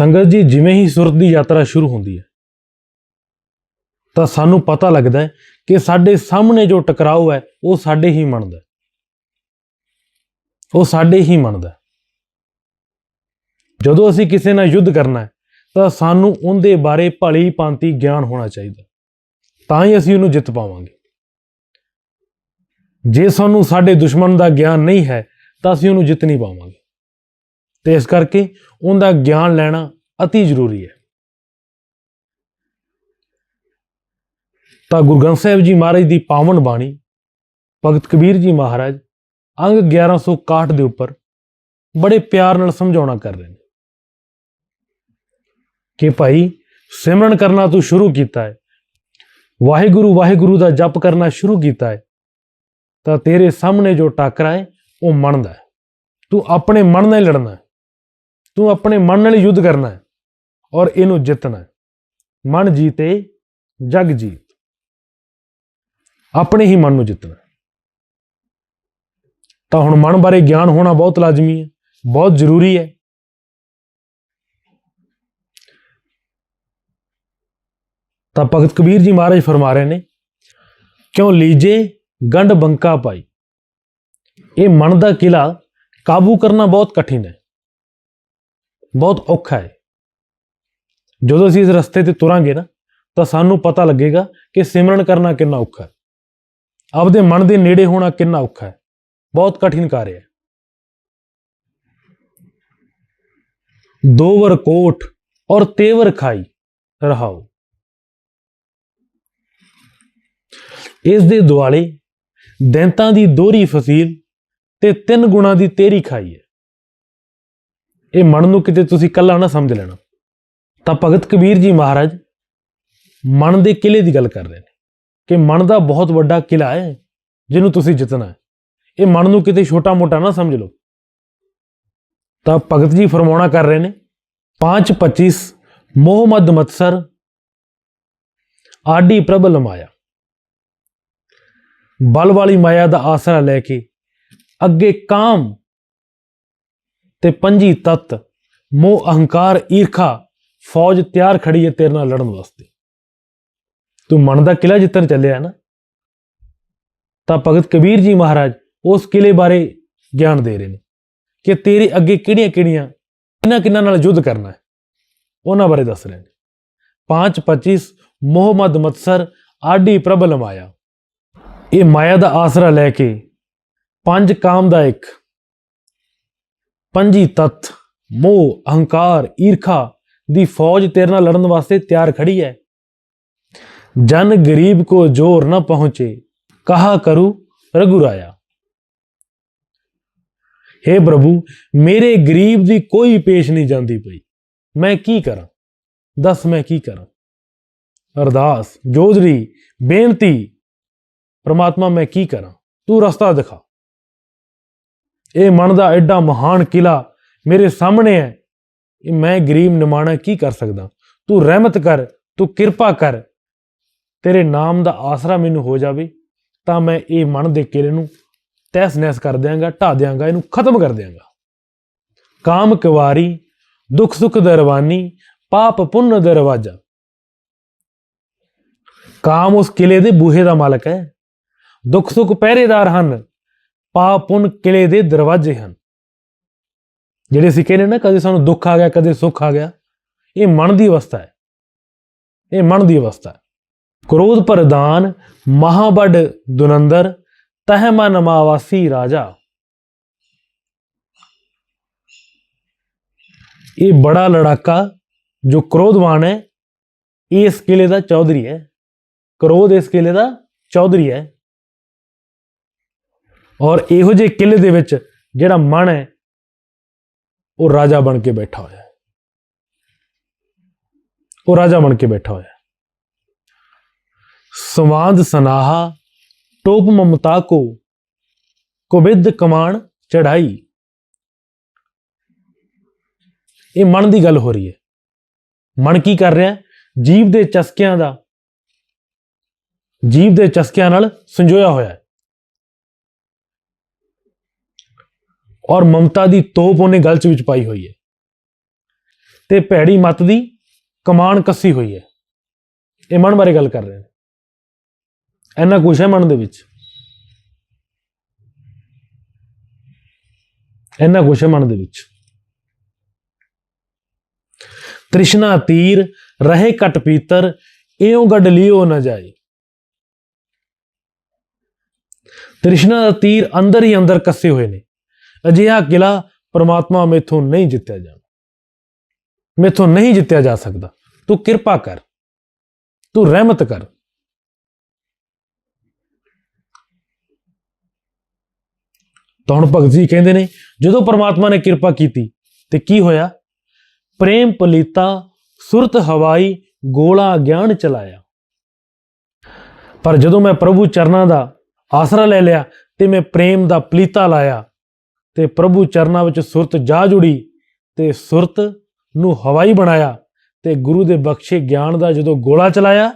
ਸੰਗਤ ਜੀ, ਜਿਵੇਂ ਹੀ ਸੁਰਤ ਦੀ ਯਾਤਰਾ ਸ਼ੁਰੂ ਹੁੰਦੀ ਹੈ, ਤਾਂ ਸਾਨੂੰ ਪਤਾ ਲੱਗਦਾ ਹੈ ਕਿ ਸਾਡੇ ਸਾਹਮਣੇ ਜੋ ਟਕਰਾਓ ਹੈ, ਉਹ ਸਾਡੇ ਹੀ ਮਨ ਦਾ ਉਹ ਸਾਡੇ ਹੀ ਮਨ ਦਾ ਜਦੋਂ ਅਸੀਂ ਕਿਸੇ ਨਾਲ ਯੁੱਧ ਕਰਨਾ ਹੈ, ਤਾਂ ਸਾਨੂੰ ਉਹਦੇ ਬਾਰੇ ਭਲੀ ਭਾਂਤੀ ਗਿਆਨ ਹੋਣਾ ਚਾਹੀਦਾ ਤਾਂ ਹੀ ਅਸੀਂ ਉਹਨੂੰ ਜਿੱਤ ਪਾਵਾਂਗੇ। ਜੇ ਸਾਨੂੰ ਸਾਡੇ ਦੁਸ਼ਮਣ ਦਾ ਗਿਆਨ ਨਹੀਂ ਹੈ, ਤਾਂ ਅਸੀਂ ਉਹਨੂੰ ਜਿੱਤ ਨਹੀਂ ਪਾਵਾਂਗੇ। ਤੇ ਇਸ ਕਰਕੇ ਉਹਦਾ ਗਿਆਨ ਲੈਣਾ ਅਤੀ ਜ਼ਰੂਰੀ ਹੈ। ਤਾਂ ਗੁਰੂ ਗ੍ਰੰਥ ਸਾਹਿਬ ਜੀ ਮਹਾਰਾਜ ਦੀ ਪਾਵਨ ਬਾਣੀ, ਭਗਤ ਕਬੀਰ ਜੀ ਮਹਾਰਾਜ ਅੰਗ 1161 ਦੇ ਉੱਪਰ ਬੜੇ ਪਿਆਰ ਨਾਲ ਸਮਝਾਉਣਾ ਕਰ ਰਹੇ ਨੇ ਕਿ ਭਾਈ ਸਿਮਰਨ ਕਰਨਾ ਤੂੰ ਸ਼ੁਰੂ ਕੀਤਾ ਹੈ, ਵਾਹਿਗੁਰੂ ਵਾਹਿਗੁਰੂ ਦਾ ਜਪ ਕਰਨਾ ਸ਼ੁਰੂ ਕੀਤਾ ਹੈ, ਤਾਂ ਤੇਰੇ ਸਾਹਮਣੇ ਜੋ ਟਾਕਰਾ ਹੈ, ਉਹ ਮਨ ਦਾ ਹੈ। ਤੂੰ ਆਪਣੇ ਮਨ ਨਾਲ ਹੀ ਲੜਨਾ ਹੈ। ਤੂੰ ਆਪਣੇ ਮਨ ਨਾਲ ਯੁੱਧ ਕਰਨਾ ਹੈ ਔਰ ਇਹਨੂੰ ਜਿੱਤਣਾ ਹੈ। ਮਨ ਜੀਤੇ, ਜਗ ਜੀਤ ਆਪਣੇ ਹੀ ਮਨ ਨੂੰ ਜਿੱਤਣਾ ਤਾਂ ਹੁਣ ਮਨ ਬਾਰੇ ਗਿਆਨ ਹੋਣਾ ਬਹੁਤ ਲਾਜ਼ਮੀ ਹੈ, ਬਹੁਤ ਜ਼ਰੂਰੀ ਹੈ। ਤਾਂ ਭਗਤ ਕਬੀਰ ਜੀ ਮਹਾਰਾਜ ਫਰਮਾ ਰਹੇ ਨੇ, ਕਿਉਂ ਲੀਜੇ ਗੰਢ ਬੰਕਾ ਪਾਈ? ਇਹ ਮਨ ਦਾ ਕਿਲਾ ਕਾਬੂ ਕਰਨਾ ਬਹੁਤ ਕਠਿਨ ਹੈ। ਬਹੁਤ ਔਖਾ ਹੈ। ਜਦੋਂ ਅਸੀਂ ਇਸ ਰਸਤੇ ਤੇ ਤੁਰਾਂਗੇ ਨਾ, ਤਾਂ ਸਾਨੂੰ ਪਤਾ ਲੱਗੇਗਾ ਕਿ ਸਿਮਰਨ ਕਰਨਾ ਕਿੰਨਾ ਔਖਾ ਹੈ। ਆਪਦੇ ਮਨ ਦੇ ਨੇੜੇ ਹੋਣਾ ਕਿੰਨਾ ਔਖਾ ਹੈ। ਬਹੁਤ ਕਠਿਨ ਕਾਰਜ ਹੈ। ਦੋ ਵਰ ਕੋਟ ਔਰ ਤੇਵਰ ਖਾਈ ਰਹਾਓ। ਇਸ ਦੇ ਦੁਆਲੇ ਦੈਂਤਾਂ ਦੀ ਦੋਹਰੀ ਫਸੀਲ ਤੇ ਤਿੰਨ ਗੁਣਾ ਦੀ ਤੇਰੀ ਖਾਈ ਹੈ। ਇਹ ਮਨ ਨੂੰ ਕਿਤੇ ਤੁਸੀਂ ਕੱਲਾ ਨਾ ਸਮਝ ਲੈਣਾ। ਤਾਂ ਭਗਤ ਕਬੀਰ ਜੀ ਮਹਾਰਾਜ ਮਨ ਦੇ ਕਿਲੇ ਦੀ ਗੱਲ ਕਰ ਰਹੇ ਨੇ ਕਿ ਮਨ ਦਾ ਬਹੁਤ ਵੱਡਾ ਕਿਲਾ ਹੈ, ਜਿਹਨੂੰ ਤੁਸੀਂ ਜਿੱਤਣਾ ਹੈ। ਇਹ ਮਨ ਨੂੰ ਕਿਤੇ ਛੋਟਾ ਮੋਟਾ ਨਾ ਸਮਝ ਲਓ। ਤਾਂ ਭਗਤ ਜੀ ਫਰਮਾਉਣਾ ਕਰ ਰਹੇ ਨੇ 5 25 ਮੋਹਮਦ ਮਤਸਰ, ਆਡੀ ਪ੍ਰਬਲ ਮਾਇਆ। ਬਲ ਵਾਲੀ ਮਾਇਆ ਦਾ ਆਸਰਾ ਲੈ ਕੇ ਅੱਗੇ ਕਾਮ ਤੇ ਪੰਜੀ ਤਤ, ਮੋਹ, ਅਹੰਕਾਰ, ਈਰਖਾ, ਫੌਜ ਤਿਆਰ ਖੜੀ ਹੈ ਤੇਰੇ ਨਾਲ ਲੜਨ ਵਾਸਤੇ। ਤੂੰ ਮਨ ਦਾ ਕਿਲਾ ਜਿੱਤਣ ਚੱਲਿਆ ਨਾ? ਤਾਂ ਭਗਤ ਕਬੀਰ ਜੀ ਮਹਾਰਾਜ ਉਸ ਕਿਲੇ ਬਾਰੇ ਗਿਆਨ ਦੇ ਰਹੇ ਨੇ ਕਿ ਤੇਰੇ ਅੱਗੇ ਕਿਹੜੀਆਂ-ਕਿਹੜੀਆਂ ਕਿੰਨਾ ਕਿੰਨਾ ਨਾਲ ਯੁੱਧ ਕਰਨਾ ਹੈ। ਉਹਨਾਂ ਬਾਰੇ ਦੱਸ ਰਹੇ ਨੇ। 5 25 ਮੁਹੰਮਦ ਮਤਸਰ, ਆਡੀ ਪ੍ਰਬਲ ਮਾਇਆ ਇਹ ਮਾਇਆ ਦਾ ਆਸਰਾ ਲੈ ਕੇ ਪੰਜ ਕਾਮ ਦਾ ਇੱਕ ਪੰਜੀ ਤਤ, ਮੋਹ, ਅਹੰਕਾਰ, ਈਰਖਾ ਦੀ ਫੌਜ ਤੇਰੇ ਨਾਲ ਲੜਨ ਵਾਸਤੇ ਤਿਆਰ ਖੜੀ ਹੈ ਜਨ ਗਰੀਬ ਕੋ ਜੋਰ ਨਾ ਪਹੁੰਚੇ, ਕਹਾ ਕਰੂ ਰਗੁਰਾਇਆ हे ਪ੍ਰਭੂ, ਮੇਰੇ ਗਰੀਬ ਦੀ ਕੋਈ ਪੇਸ਼ ਨਹੀਂ ਜਾਂਦੀ ਪਈ। ਮੈਂ ਕੀ ਕਰਾਂ? ਦੱਸ ਮੈਂ ਕੀ ਕਰਾਂ? ਅਰਦਾਸ ਜੋਦਰੀ ਬੇਨਤੀ, ਪ੍ਰਮਾਤਮਾ ਮੈਂ ਕੀ ਕਰਾਂ? ਤੂੰ ਰਸਤਾ ਦਿਖਾ। ਇਹ ਮਨ ਦਾ ਐਡਾ ਮਹਾਨ ਕਿਲਾ ਮੇਰੇ ਸਾਹਮਣੇ ਹੈ। ਇਹ ਮੈਂ ਗਰੀਬ ਨਿਮਾਣਾ ਕੀ ਕਰ ਸਕਦਾ? ਤੂੰ ਰਹਿਮਤ ਕਰ, ਤੂੰ ਕਿਰਪਾ ਕਰ। ਤੇਰੇ ਨਾਮ ਦਾ ਆਸਰਾ ਮੈਨੂੰ ਹੋ ਜਾਵੇ ਤਾਂ ਮੈਂ ਇਹ ਮਨ ਦੇ ਕਿਲੇ ਨੂੰ ਤਹਿਸ ਨਹਿਸ ਕਰ ਦਿਆਂਗਾ ਢਾ ਦਿਆਂਗਾ, ਇਹਨੂੰ ਖਤਮ ਕਰ ਦਿਆਂਗਾ। ਕਾਮ ਕੁਵਾਰੀ ਦੁੱਖ ਸੁਖ ਦਰਵਾਨੀ ਪਾਪ ਪੁੰਨ ਦਰਵਾਜਾ ਕਾਮ ਉਸ ਕਿਲੇ ਦੇ ਬੂਹੇ ਦਾ ਮਾਲਕ ਹੈ। ਦੁੱਖ ਸੁਖ ਪਹਿਰੇਦਾਰ ਹਨ। ਪਾਪ ਪੁੰਨ ਕਿਲੇ ਦੇ ਦਰਵਾਜ਼ੇ ਹਨ। ਜਿਹੜੇ ਅਸੀਂ ਕਹਿੰਦੇ ਨਾ, ਕਦੇ ਸਾਨੂੰ ਦੁੱਖ ਆ ਗਿਆ, ਕਦੇ ਸੁੱਖ ਆ ਗਿਆ, ਇਹ ਮਨ ਦੀ ਅਵਸਥਾ ਹੈ। ਇਹ ਮਨ ਦੀ ਅਵਸਥਾ ਹੈ। ਕ੍ਰੋਧ ਪ੍ਰਦਾਨ ਮਹਾਬੜ ਦੁਨੰਦਰ ਤਹ ਮਨ ਮਾਵਾਸੀ ਰਾਜਾ। ਇਹ ਬੜਾ ਲੜਾਕਾ ਜੋ ਕ੍ਰੋਧਵਾਨ ਹੈ ਇਹ ਇਸ ਕਿਲੇ ਦਾ ਚੌਧਰੀ ਹੈ। ਕ੍ਰੋਧ ਇਸ ਕਿਲੇ ਦਾ ਚੌਧਰੀ ਹੈ। ਔਰ ਇਹੋ ਜਿਹੇ ਕਿਲੇ ਦੇ ਵਿੱਚ ਜਿਹੜਾ ਮਨ ਹੈ, ਉਹ ਰਾਜਾ ਬਣ ਕੇ ਬੈਠਾ ਹੋਇਆ ਹੈ। ਉਹ ਰਾਜਾ ਬਣ ਕੇ ਬੈਠਾ ਹੋਇਆ ਹੈ। ਸਵਾਦ ਸਨਾਹਾ, ਟੋਪ ਮਮਤਾ ਕੋ ਕੁਬਿਦ ਕਮਾਨ ਚੜਾਈ। ਇਹ ਮਨ ਦੀ ਗੱਲ ਹੋ ਰਹੀ ਹੈ। ਮਨ ਕੀ ਕਰ ਰਿਹਾ ਜੀਵ ਦੇ ਚਸਕਿਆਂ ਦਾ, ਜੀਵ ਦੇ ਚਸਕਿਆਂ ਨਾਲ ਸੰਜੋਇਆ ਹੋਇਆ ਹੈ। ਔਰ ਮਮਤਾ ਦੀ ਤੋਪ ਉਹਨੇ ਗਲਚ ਵਿੱਚ ਪਾਈ ਹੋਈ ਹੈ। ਤੇ ਭੈੜੀ ਮਤ ਦੀ ਕਮਾਨ ਕੱਸੀ ਹੋਈ ਹੈ। ਇਹ ਮਨ ਬਾਰੇ ਗੱਲ ਕਰ ਰਹੇ ਨੇ। ਇੰਨਾ ਕੁਛ ਹੈ ਮਨ ਦੇ ਵਿੱਚ। ਇੰਨਾ ਕੁਛ ਹੈ ਮਨ ਦੇ ਵਿੱਚ। ਤ੍ਰਿਸ਼ਨਾ ਤੀਰ, ਰਹੇ ਕਟ ਪੀਤਰ, ਇਉਂ ਗੱਡ ਲਿਓ ਨਾ ਜਾਏ। ਤ੍ਰਿਸ਼ਨਾ ਦਾ ਤੀਰ ਅੰਦਰ ਹੀ ਅੰਦਰ ਕੱਸੇ ਹੋਏ ਨੇ। ਅਜਿਹਾ ਕਿਲਾ ਪ੍ਰਮਾਤਮਾ ਮੇਥੋਂ ਨਹੀਂ ਜਿੱਤਿਆ ਜਾਣਾ। ਮੇਥੋਂ ਨਹੀਂ ਜਿੱਤਿਆ ਜਾ ਸਕਦਾ। ਤੂੰ ਕਿਰਪਾ ਕਰ। ਤੂੰ ਰਹਿਮਤ ਕਰ। ਤਾਂ ਹੁਣ ਭਗਤ ਜੀ ਕਹਿੰਦੇ ਨੇ, ਜਦੋਂ ਪਰਮਾਤਮਾ ਨੇ ਕਿਰਪਾ ਕੀਤੀ, ਤੇ ਕੀ ਹੋਇਆ? ਪ੍ਰੇਮ ਪਲੀਤਾ, ਸੁਰਤ ਹਵਾਈ, ਗੋਲਾ ਗਿਆਨ ਚਲਾਇਆ। ਪਰ ਜਦੋਂ ਮੈਂ ਪ੍ਰਭੂ ਚਰਨਾਂ ਦਾ ਆਸਰਾ ਲੈ ਲਿਆ, ਤੇ ਮੈਂ ਪ੍ਰੇਮ ਦਾ ਪਲੀਤਾ ਲਾਇਆ ਤੇ ਪ੍ਰਭੂ ਚਰਨਾਂ ਵਿੱਚ ਸੁਰਤ ਜਾ ਜੁੜੀ ਤੇ ਸੁਰਤ ਨੂੰ ਹਵਾਈ ਬਣਾਇਆ ਤੇ ਗੁਰੂ ਦੇ ਬਖਸ਼ੇ ਗਿਆਨ ਦਾ ਜਦੋਂ ਗੋਲਾ ਚਲਾਇਆ,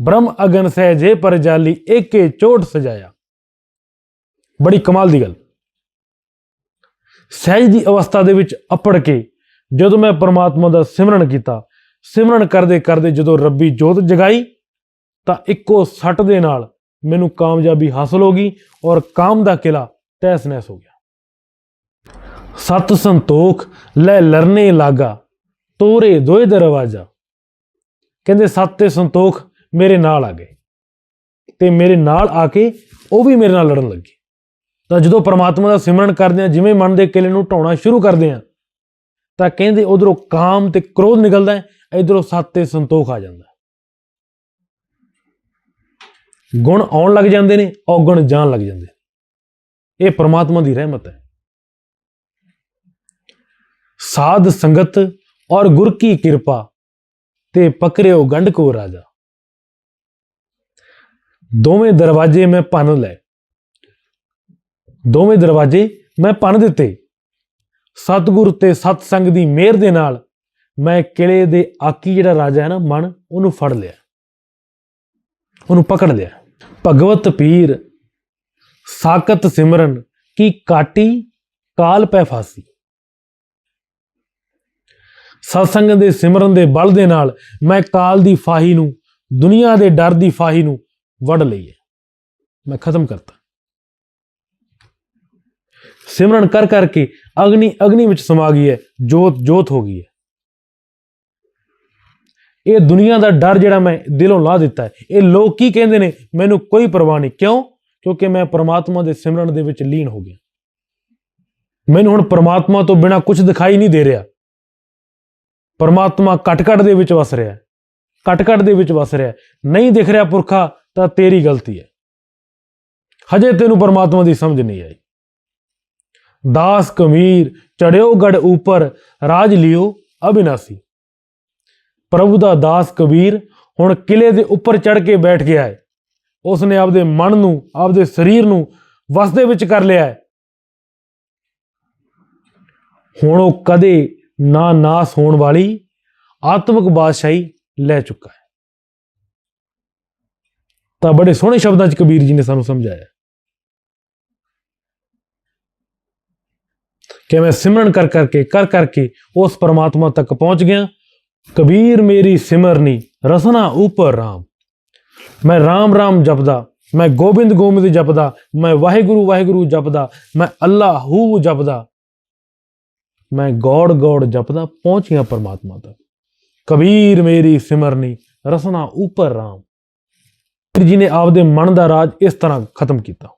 ਬ੍ਰਹਮ ਅਗਨ ਸਹਿਜੇ ਪਰ ਜਾਲੀ ਏਕੇ ਚੋਟ ਸਜਾਇਆ। ਬੜੀ ਕਮਾਲ ਦੀ ਗੱਲ। ਸਹਿਜ ਦੀ ਅਵਸਥਾ ਦੇ ਵਿੱਚ ਅਪੜ ਕੇ ਜਦੋਂ ਮੈਂ ਪਰਮਾਤਮਾ ਦਾ ਸਿਮਰਨ ਕੀਤਾ, ਸਿਮਰਨ ਕਰਦੇ ਕਰਦੇ ਜਦੋਂ ਰੱਬੀ ਜੋਤ ਜਗਾਈ, ਤਾਂ ਇੱਕੋ ਸੱਟ ਦੇ ਨਾਲ ਮੈਨੂੰ ਕਾਮਯਾਬੀ ਹਾਸਲ ਹੋ ਗਈ ਔਰ ਕਾਮ ਦਾ ਕਿਲਾ ਤਹਿਸ ਨਹਿਸ ਹੋ ਗਿਆ। ਸਤ ਸੰਤੋਖ, ਲੈ ਲਰਨੇ ਲਾਗਾ, ਤੋਰੇ ਦੋਏ ਦਰਵਾਜ਼ਾ। ਕਹਿੰਦੇ, ਸਤ ਤੇ ਸੰਤੋਖ ਮੇਰੇ ਨਾਲ ਆ ਗਏ। ਤੇ ਮੇਰੇ ਨਾਲ ਆ ਕੇ ਉਹ ਵੀ ਮੇਰੇ ਨਾਲ ਲੜਨ ਲੱਗੇ। ਤਾਂ ਜਦੋਂ ਪਰਮਾਤਮਾ ਦਾ ਸਿਮਰਨ ਕਰਦੇ ਆ ਜਿਵੇਂ ਮਨ ਦੇ ਕਿਲੇ ਨੂੰ ਢਾਉਣਾ ਸ਼ੁਰੂ ਕਰਦੇ ਆ ਤਾਂ ਕਹਿੰਦੇ, ਉਧਰੋਂ ਕਾਮ ਤੇ ਕ੍ਰੋਧ ਨਿਕਲਦਾ ਹੈ, ਇਧਰੋਂ ਸਤ ਤੇ ਸੰਤੋਖ ਆ ਜਾਂਦਾ ਗੁਣ ਆਉਣ ਲੱਗ ਜਾਂਦੇ ਨੇ ਔਗਣ ਜਾਣ ਲੱਗ ਜਾਂਦੇ ਨੇ। ਇਹ ਪਰਮਾਤਮਾ ਦੀ ਰਹਿਮਤ ਹੈ। ਸਾਧ ਸੰਗਤ ਔਰ ਗੁਰ ਕੀ ਕਿਰਪਾ ਤੇ ਪਕਰਿਓ ਗੰਢ ਕੋ ਰਾਜਾ। ਦੋਵੇਂ ਦਰਵਾਜ਼ੇ ਮੈਂ ਭੰਨ ਲਏ। ਦੋਵੇਂ ਦਰਵਾਜ਼ੇ ਮੈਂ ਭੰਨ ਦਿੱਤੇ। ਸਤਿਗੁਰ ਤੇ ਸਤ ਸੰਗ ਦੀ ਮਿਹਰ ਦੇ ਨਾਲ ਮੈਂ ਕਿਲੇ ਦੇ ਆਕੀ ਜਿਹੜਾ ਰਾਜਾ ਹੈ ਨਾ ਮਨ, ਉਹਨੂੰ ਫੜ ਲਿਆ। ਉਹਨੂੰ ਪਕੜ ਲਿਆ। ਭਗਵਤ ਪੀਰ ਸਾਕਤ ਸਿਮਰਨ ਕੀ ਕਾਟੀ, ਕਾਲ ਪੈ ਫਾਸੀ। ਸਤਸੰਗ ਦੇ ਸਿਮਰਨ ਦੇ ਬਲ ਦੇ ਨਾਲ ਮੈਂ ਕਾਲ ਦੀ ਫਾਹੀ ਨੂੰ, ਦੁਨੀਆ ਦੇ ਡਰ ਦੀ ਫਾਹੀ ਨੂੰ ਵੜ ਲਈ ਹੈ। ਮੈਂ ਖਤਮ ਕਰਤਾ। ਸਿਮਰਨ ਕਰ ਕਰਕੇ ਅਗਨੀ ਅਗਨੀ ਵਿੱਚ ਸਮਾ ਗਈ ਹੈ, ਜੋਤ ਜੋਤ ਹੋ ਗਈ ਹੈ। ਇਹ ਦੁਨੀਆ ਦਾ ਡਰ ਜਿਹੜਾ ਮੈਂ ਦਿਲੋਂ ਲਾ ਦਿੱਤਾ ਹੈ, ਇਹ ਲੋਕ ਕੀ ਕਹਿੰਦੇ ਨੇ, ਮੈਨੂੰ ਕੋਈ ਪਰਵਾਹ ਨਹੀਂ। ਕਿਉਂ? ਕਿਉਂਕਿ ਮੈਂ ਪਰਮਾਤਮਾ ਦੇ ਸਿਮਰਨ ਦੇ ਵਿੱਚ ਲੀਨ ਹੋ ਗਿਆ। ਮੈਨੂੰ ਹੁਣ ਪਰਮਾਤਮਾ ਤੋਂ ਬਿਨਾ ਕੁਝ ਦਿਖਾਈ ਨਹੀਂ ਦੇ ਰਿਹਾ। ਪਰਮਾਤਮਾ ਕਟਕਟ ਦੇ ਵਿੱਚ ਵਸ ਰਿਹਾ ਹੈ। ਕਟਕਟ ਦੇ ਵਿੱਚ ਵਸ ਰਿਹਾ ਨਹੀਂ ਦਿਖ ਰਿਹਾ ਪੁਰਖਾ, ਤਾਂ ਤੇਰੀ ਗਲਤੀ ਹੈ। ਹਜੇ ਤੈਨੂੰ ਪਰਮਾਤਮਾ ਦੀ ਸਮਝ ਨਹੀਂ ਆਈ। ਦਾਸ ਕਮੀਰ ਚੜਿਓ ਗੜ ਉਪਰ ਰਾਜ ਲਿਓ ਅਬਿਨਾਸੀ। ਪ੍ਰਭੂ ਦਾ ਦਾਸ, ਕਬੀਰ ਹੁਣ ਕਿਲੇ ਦੇ ਉੱਪਰ ਚੜ ਕੇ ਬੈਠ ਗਿਆ ਹੈ। ਉਸਨੇ ਆਪਦੇ ਮਨ ਨੂੰ, ਆਪਦੇ ਸਰੀਰ ਨੂੰ ਵਸ ਦੇ ਵਿੱਚ ਕਰ ਲਿਆ ਹੈ। ਹੁਣ ਉਹ ਕਦੇ ਨਾ ਨਾਸ ਹੋਣ ਵਾਲੀ ਆਤਮਿਕ ਬਾਦਸ਼ਾਹੀ ਲੈ ਚੁੱਕਾ ਹੈ। ਤਾਂ ਬੜੇ ਸੋਹਣੇ ਸ਼ਬਦਾਂ 'ਚ ਕਬੀਰ ਜੀ ਨੇ ਸਾਨੂੰ ਸਮਝਾਇਆ। ਕਿ ਮੈਂ ਸਿਮਰਨ ਕਰ ਕਰਕੇ ਕਰ ਕਰਕੇ ਉਸ ਪਰਮਾਤਮਾ ਤੱਕ ਪਹੁੰਚ ਗਿਆ। ਕਬੀਰ ਮੇਰੀ ਸਿਮਰਨੀ, ਰਸਨਾ ਉਪਰ ਰਾਮ। ਮੈਂ ਰਾਮ ਰਾਮ ਜਪਦਾ, ਮੈਂ ਗੋਬਿੰਦ ਗੋਬਿੰਦ ਜਪਦਾ, ਮੈਂ ਵਾਹਿਗੁਰੂ ਵਾਹਿਗੁਰੂ ਜਪਦਾ, ਮੈਂ ਅੱਲਾਹੂ ਜਪਦਾ। ਮੈਂ ਗੋੜ ਗੋੜ ਜਪਦਾ ਪਹੁੰਚਿਆ ਪਰਮਾਤਮਾ ਤੱਕ। ਕਬੀਰ ਮੇਰੀ ਸਿਮਰਨੀ, ਰਸਨਾ ਉਪਰ ਰਾਮ। ਕਬੀਰ ਜੀ ਨੇ ਆਪਦੇ ਮਨ ਦਾ ਰਾਜ ਇਸ ਤਰ੍ਹਾਂ ਖਤਮ ਕੀਤਾ।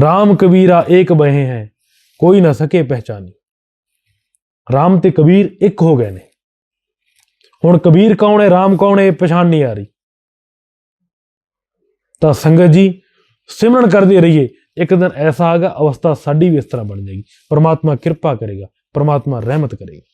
ਰਾਮ ਕਬੀਰਾ ਏਕ ਬਹੇ ਹੈ, ਕੋਈ ਨਾ ਸਕੇ ਪਹਿਚਾਨੀ। ਰਾਮ ਤੇ ਕਬੀਰ ਇੱਕ ਹੋ ਗਏ ਨੇ। ਹੁਣ ਕਬੀਰ ਕੌਣ ਹੈ, ਰਾਮ ਕੌਣ ਹੈ ਪਛਾਣ ਨਹੀਂ ਆ ਰਹੀ। ਤਾਂ ਸੰਗਤ ਜੀ, ਸਿਮਰਨ ਕਰਦੇ ਰਹੀਏ। ਇੱਕ ਦਿਨ ਐਸਾ ਆਗਾ ਅਵਸਥਾ ਸਾਡੀ ਵੀ ਇਸ ਤਰ੍ਹਾਂ ਬਣ ਜਾਏਗੀ। ਪਰਮਾਤਮਾ ਕਿਰਪਾ ਕਰੇਗਾ, ਪਰਮਾਤਮਾ ਰਹਿਮਤ ਕਰੇਗਾ।